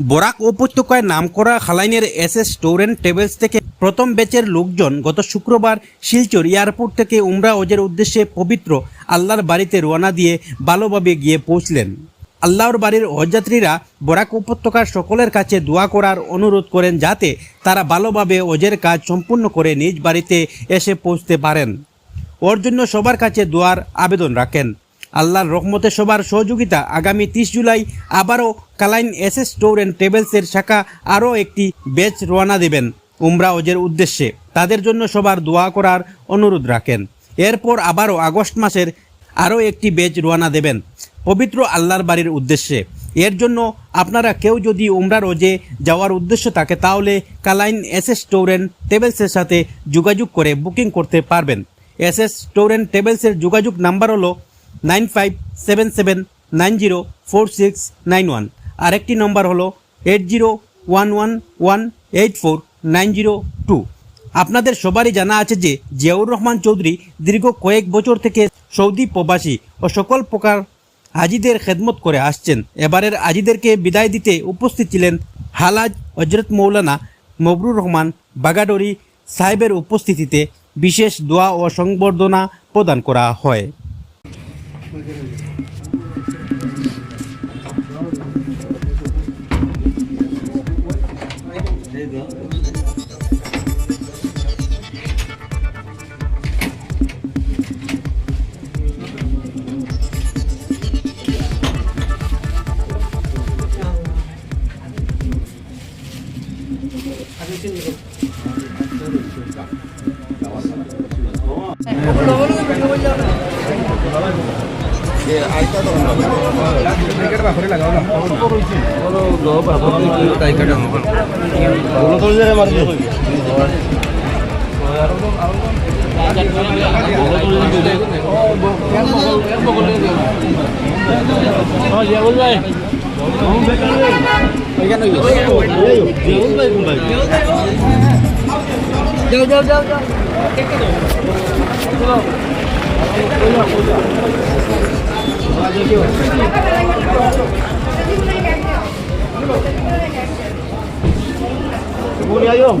বরাক উপত্যকায় নামকরা খালাইনের এস এস স্টোরেন্ট টেবিলস থেকে প্রথম ব্যাচের লোকজন গত শুক্রবার শিলচর এয়ারপোর্ট থেকে উমরা ওজের উদ্দেশ্যে পবিত্র আল্লাহর বাড়িতে রওনা দিয়ে ভালোভাবে গিয়ে পৌঁছলেন। আল্লাহর বাড়ির হজযাত্রীরা বরাক উপত্যকার সকলের কাছে দোয়া করার অনুরোধ করেন যাতে তারা ভালোভাবে ওজের কাজ সম্পূর্ণ করে নিজ বাড়িতে এসে পৌঁছতে পারেন। ওর জন্য সবার কাছে দোয়ার আবেদন রাখেন। আল্লাহর রহমতে সবার সহযোগিতা। আগামী তিরিশ জুলাই আবারও Kalain S S store and ট্রেভেলসের শাখা আরও একটি বেচ রওনা দেবেন উমরা ওজের উদ্দেশ্যে। তাদের জন্য সবার দোয়া করার অনুরোধ রাখেন। এরপর আবারও আগস্ট মাসের আরও একটি বেচ রওনা দেবেন পবিত্র আল্লাহর বাড়ির উদ্দেশ্যে। এর জন্য আপনারা কেউ যদি উমরা ওজে যাওয়ার উদ্দেশ্য থাকে, তাহলে Kalain S S store and ট্রেভেলসের সাথে যোগাযোগ করে বুকিং করতে পারবেন। এস এস স্টোর অ্যান্ড ট্রেভেলসের যোগাযোগ নাম্বার হলো nine five seven seven nine zero four six nine one আরেকটি নম্বর হলো eight zero one one one eight four nine zero two. আপনাদের সবারই জানা আছে যে জিয়াউর রহমান চৌধুরী দীর্ঘ কয়েক বছর থেকে সৌদি প্রবাসী ও সকল প্রকার হাজিদের খেদমত করে আসছেন। এবারের আজিদেরকে বিদায় দিতে উপস্থিত ছিলেন হালাজ হজরত মৌলানা মবরুর রহমান বাগাডরি সাহেবের উপস্থিতিতে বিশেষ দোয়া ও সংবর্ধনা প্রদান করা হয়। 올라오는 거 보려고 যাও যাও যাও যাও Muli ayong.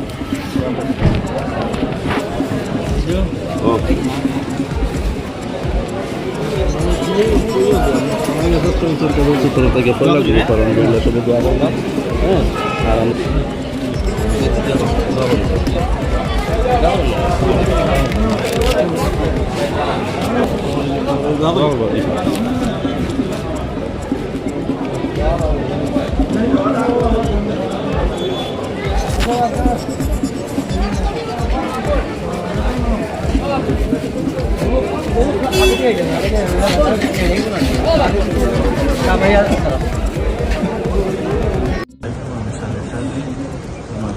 Okay. Mamy zespół interwencji którego pola, gdzie parę dla sobie była wolna. Dobra. Dobra.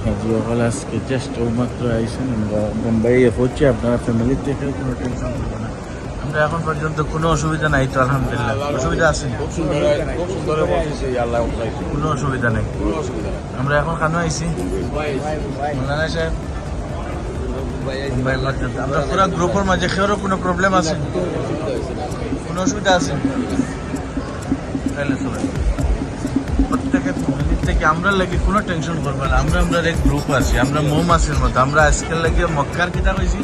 হাজিওয়াল আজকে জাস্ট মাত্র আইসেন আমরা বোম্বাইয়ে পৌঁছে আপনারা ফ্যামিলির থেকে কোনো টেনশন করবেন না আমরা এখন পর্যন্ত কোনো অসুবিধা নাই তো আলহামদুলিল্লাহ। অসুবিধা আছে। কোনো অসুবিধা নেই। আমরা এখন কানো আইছি। মৌলানা সাহেব আমরা পুরো গ্রুপের মাঝে খেয়েও কোনো প্রবলেম আছে। কোনো অসুবিধা আছে? তাহলে চলে। প্রত্যেকের ফ্যামিলির থেকে আমরা লাগে কোনো টেনশন করব না। আমরা আমরা এক গ্রুপ আছি, আমরা মৌমাছির মতো। আমরা আজকাল লাগে মক্কার কিতা কইছি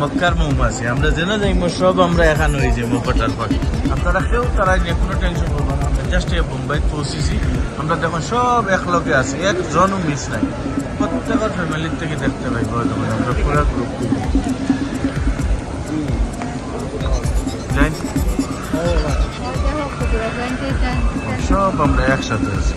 মক্কার মৌমাছি। আমরা যেন যাইম, সব আমরা এখানে হয়ে যাই মকটার পর আপনারা তারা কোনো টেনশন করব জাস্ট এই মুম্বাই পৌঁছেছি। আমরা দেখুন, সব একলগে আছি। একজনও মিস নাই। প্রত্যেকের ফ্যামিলির থেকে দেখতে পাই আমরা পুরো গ্রুপ সব আমরা একসাথে আছি